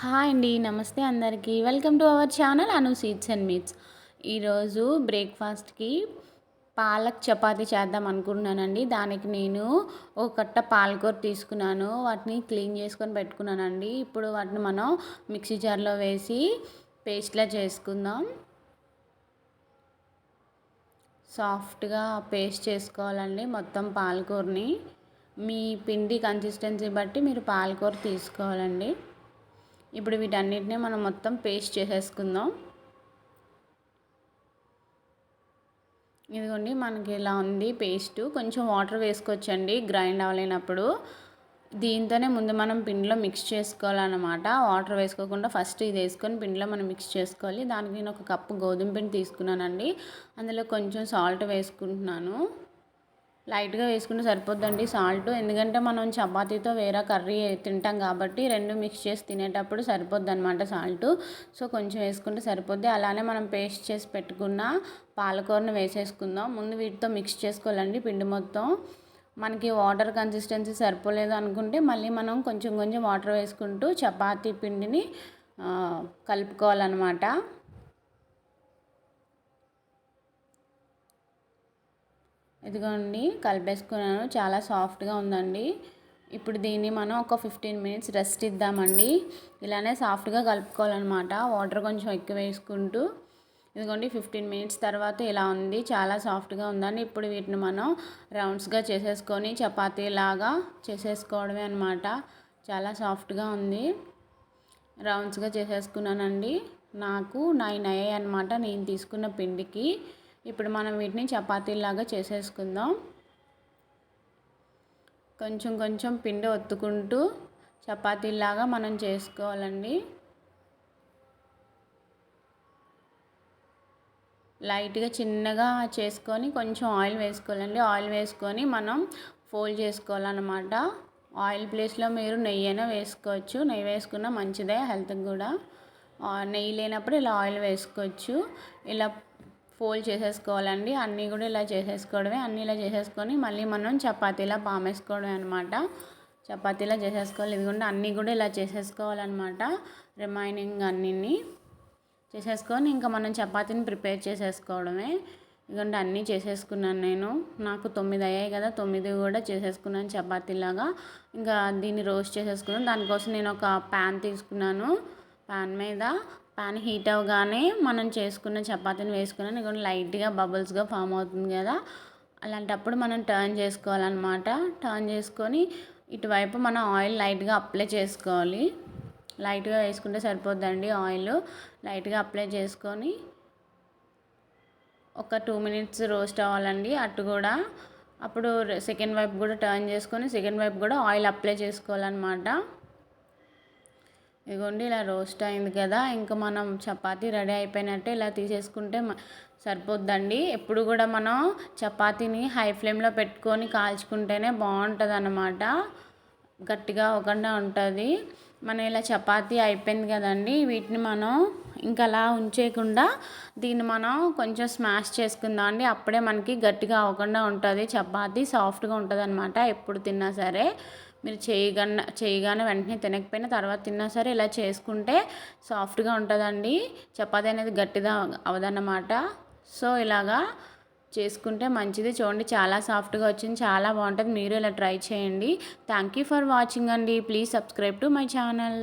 Hi అండి నమస్తే అందరికీ. Welcome to our channel Anu seeds and meats ఈరోజు బ్రేక్ఫాస్ట్కి పాలక్ చపాతి చేద్దాం అనుకుంటున్నానండి. దానికి నేను ఒక కట్ట పాలకూర తీసుకున్నాను. వాటిని క్లీన్ చేసుకొని పెట్టుకున్నానండి. ఇప్పుడు వాటిని మనం మిక్సీ జార్లో వేసి పేస్ట్లా చేసుకుందాం. సాఫ్ట్గా పేస్ట్ చేసుకోవాలండి మొత్తం పాలకూరని. మీ పిండి కన్సిస్టెన్సీ బట్టి మీరు పాలకూర తీసుకోవాలండి. ఇప్పుడు వీటన్నిటిని మనం మొత్తం పేస్ట్ చేసేసుకుందాం. ఇదిగోండి మనకి ఇలా ఉంది పేస్ట్. కొంచెం వాటర్ వేసుకోవచ్చండి గ్రైండ్ అవ్వలేనప్పుడు. దీంతోనే ముందు మనం పిండిలో మిక్స్ చేసుకోవాలన్నమాట. వాటర్ వేసుకోకుండా ఫస్ట్ ఇది వేసుకొని పిండిలో మనం మిక్స్ చేసుకోవాలి. దానికి నేను ఒక కప్పు గోధుమ పిండి తీసుకున్నానండి. అందులో కొంచెం సాల్ట్ వేసుకుంటున్నాను. లైట్గా వేసుకుంటే సరిపోద్దండి సాల్ట్. ఎందుకంటే మనం చపాతీతో వేరే కర్రీ తింటాం కాబట్టి రెండు మిక్స్ చేసి తినేటప్పుడు సరిపోద్ది అనమాట సాల్ట్. సో కొంచెం వేసుకుంటే సరిపోద్ది. అలానే మనం పేస్ట్ చేసి పెట్టుకున్న పాలకూరను వేసేసుకుందాం. ముందు వీటితో మిక్స్ చేసుకోవాలండి పిండి మొత్తం. మనకి వాటర్ కన్సిస్టెన్సీ సరిపోలేదు అనుకుంటే మళ్ళీ మనం కొంచెం కొంచెం వాటర్ వేసుకుంటూ చపాతీ పిండిని కలుపుకోవాలన్నమాట. ఇదిగోండి కలిపేసుకున్నాను. చాలా సాఫ్ట్గా ఉందండి. ఇప్పుడు దీన్ని మనం ఒక ఫిఫ్టీన్ మినిట్స్ రెస్ట్ ఇద్దామండి. ఇలానే సాఫ్ట్గా కలుపుకోవాలన్నమాట. వాటర్ కొంచెం ఎక్కువ వేసుకుంటూ. ఇదిగోండి ఫిఫ్టీన్ మినిట్స్ తర్వాత ఇలా ఉంది. చాలా సాఫ్ట్గా ఉందండి. ఇప్పుడు వీటిని మనం రౌండ్స్గా చేసేసుకొని చపాతీలాగా చేసేసుకోవడమే అనమాట చాలా సాఫ్ట్గా ఉంది. రౌండ్స్గా చేసేసుకున్నానండి. నాకు నైన్ అయ్యాయి అనమాట నేను తీసుకున్న పిండికి. ఇప్పుడు మనం వీటిని చపాతీలాగా చేసేసుకుందాం. కొంచెం కొంచెం పిండి ఒత్తుకుంటూ చపాతీలాగా మనం చేసుకోవాలండి. లైట్గా చిన్నగా చేసుకొని కొంచెం ఆయిల్ వేసుకోవాలండి. ఆయిల్ వేసుకొని మనం ఫోల్డ్ చేసుకోవాలన్నమాట. ఆయిల్ ప్లేస్లో మీరు నెయ్యి అయినా వేసుకోవచ్చు. నెయ్యి వేసుకున్న మంచిదే హెల్త్కి కూడా. నెయ్యి లేనప్పుడు ఇలా ఆయిల్ వేసుకోవచ్చు. ఇలా ఫోల్డ్ చేసేసుకోవాలండి. అన్నీ కూడా ఇలా చేసేసుకోవడమే. అన్నీ ఇలా చేసేసుకొని మళ్ళీ మనం చపాతీలా పామేసుకోవడమే అనమాట చపాతీలా చేసేసుకోవాలి. ఇదిగోండి అన్నీ కూడా ఇలా చేసేసుకోవాలన్నమాట. రిమైనింగ్ అన్నీ చేసేసుకొని ఇంకా మనం చపాతీని ప్రిపేర్ చేసేసుకోవడమే. ఇదిగోండి అన్నీ చేసేసుకున్నాను నేను. నాకు తొమ్మిది అయ్యాయి కదా తొమ్మిది కూడా చేసేసుకున్నాను చపాతీలాగా. ఇంకా దీన్ని రోస్ట్ చేసేసుకున్నాను. దానికోసం నేను ఒక ప్యాన్ తీసుకున్నాను. ప్యాన్ మీద పాన్ హీట్ అవ్వగానే మనం చేసుకున్న చపాతీని వేసుకున్నాను ఇక లైట్గా బబుల్స్గా ఫామ్ అవుతుంది కదా. అలాంటప్పుడు మనం టర్న్ చేసుకోవాలన్నమాట. టర్న్ చేసుకొని ఇటువైపు మనం ఆయిల్ లైట్గా అప్లై చేసుకోవాలి. లైట్గా వేసుకుంటే సరిపోద్దండి ఆయిల్. లైట్గా అప్లై చేసుకొని ఒక టూ మినిట్స్ రోస్ట్ అవ్వాలండి అటు కూడా. అప్పుడు సెకండ్ వైపు కూడా టర్న్ చేసుకొని సెకండ్ వైపు కూడా ఆయిల్ అప్లై చేసుకోవాలన్నమాట. ఇదిగోండి ఇలా రోస్ట్ అయింది కదా ఇంకా మనం చపాతీ రెడీ అయిపోయినట్టే ఇలా తీసేసుకుంటే సరిపోద్దండి. ఎప్పుడు కూడా మనం చపాతీని హై ఫ్లేమ్లో పెట్టుకొని కాల్చుకుంటేనే బాగుంటుంది అన్నమాట గట్టిగా అవ్వకుండా ఉంటుంది. మనం ఇలా చపాతీ అయిపోయింది కదండి వీటిని మనం ఇంకా అలా ఉంచేయకుండా దీన్ని మనం కొంచెం స్మాష్ చేసుకుందాం అండి. అప్పుడే మనకి గట్టిగా అవ్వకుండా ఉంటుంది. చపాతీ సాఫ్ట్గా ఉంటుంది అనమాట ఎప్పుడు తిన్నా సరే. మీరు చేయగన్న చేయగానే వెంటనే తినకపోయినా తర్వాత తిన్నా సరే ఇలా చేసుకుంటే సాఫ్ట్గా ఉంటుందండి. చపాతీ అనేది గట్టిగా అవదన్నమాట. సో ఇలాగా చేసుకుంటే మంచిది. చూడండి చాలా సాఫ్ట్గా వచ్చింది. చాలా బాగుంటుంది. మీరు ఇలా ట్రై చేయండి. థ్యాంక్ యూ ఫర్ వాచింగ్ అండి. Please subscribe to my channel.